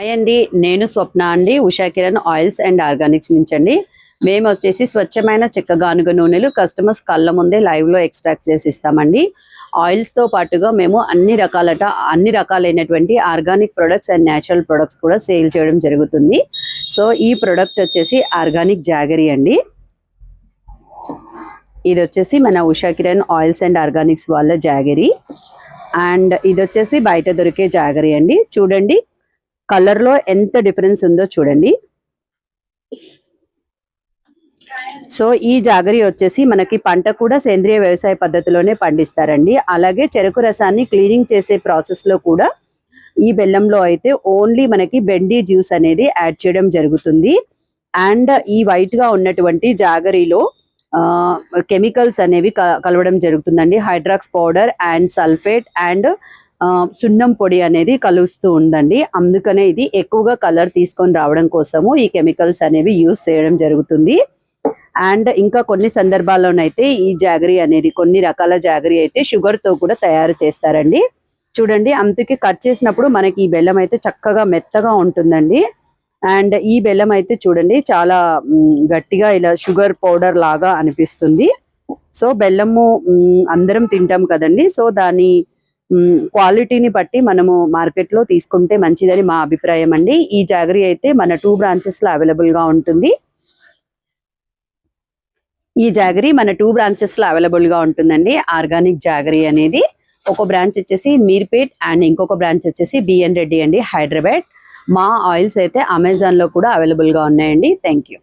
Hi అండి నేను స్వప్న అండి Usha Kiran oils and organics నుంచి అండి మేము వచ్చేసి స్వచ్ఛమైన చెక్క గానుగ నూనెలు కస్టమర్స్ కళ్ళ ముందే లైవ్లో ఎక్స్ట్రాక్ట్ చేసి ఇస్తామండి. ఆయిల్స్తో పాటుగా మేము అన్ని రకాలట అన్ని రకాలైనటువంటి organic products and natural products కూడా సేల్ చేయడం జరుగుతుంది. సో ఈ ప్రొడక్ట్ వచ్చేసి ఆర్గానిక్ జాగరీ అండి. ఇది వచ్చేసి మన Usha Kiran oils and organics వాళ్ళ జాగరీ. అండ్ ఇది వచ్చేసి బయట దొరికే జాగరీ అండి. చూడండి కలర్లో ఎంత డిఫరెన్స్ ఉందో చూడండి. సో ఈ జాగరి వచ్చేసి మనకి పంట కూడా సేంద్రియ వ్యవసాయ పద్ధతిలోనే పండిస్తారండి. అలాగే చెరుకు రసాన్ని క్లీనింగ్ చేసే ప్రాసెస్లో కూడా ఈ బెల్లంలో అయితే ఓన్లీ మనకి బెండీ జ్యూస్ అనేది యాడ్ చేయడం జరుగుతుంది. అండ్ ఈ వైట్గా ఉన్నటువంటి జాగరిలో కెమికల్స్ అనేవి కలవడం జరుగుతుందండి. Hydros powder and sulphate and సున్నం పొడి అనేది కలుస్తూ ఉందండి. అందుకనే ఇది ఎక్కువగా కలర్ తీసుకొని రావడం కోసము ఈ కెమికల్స్ అనేవి యూస్ చేయడం జరుగుతుంది. అండ్ ఇంకా కొన్ని సందర్భాల్లోనైతే ఈ జాగరీ అనేది కొన్ని రకాల జాగరీ అయితే షుగర్తో కూడా తయారు చేస్తారండి. చూడండి అందుకే కట్ చేసినప్పుడు మనకి ఈ బెల్లం అయితే చక్కగా మెత్తగా ఉంటుందండి. అండ్ ఈ బెల్లం అయితే చూడండి చాలా గట్టిగా ఇలా షుగర్ పౌడర్ లాగా అనిపిస్తుంది. సో బెల్లము అందరం తింటాం కదండి. సో దాని క్వాలిటీని బట్టి మనము మార్కెట్లో తీసుకుంటే మంచిదని మా అభిప్రాయం అండి. ఈ జాగరీ అయితే మన టూ బ్రాంచెస్లో అవైలబుల్గా ఉంటుంది. ఈ జాగరీ మన టూ బ్రాంచెస్లో అవైలబుల్గా ఉంటుందండి. ఆర్గానిక్ జాగరీ అనేది ఒక బ్రాంచ్ వచ్చేసి మీర్పేట్ అండ్ ఇంకొక బ్రాంచ్ వచ్చేసి బిఎన్ రెడ్డి అండి హైదరాబాద్ మా ఆయిల్స్ అయితే అమెజాన్లో కూడా అవైలబుల్గా ఉన్నాయండి. Thank you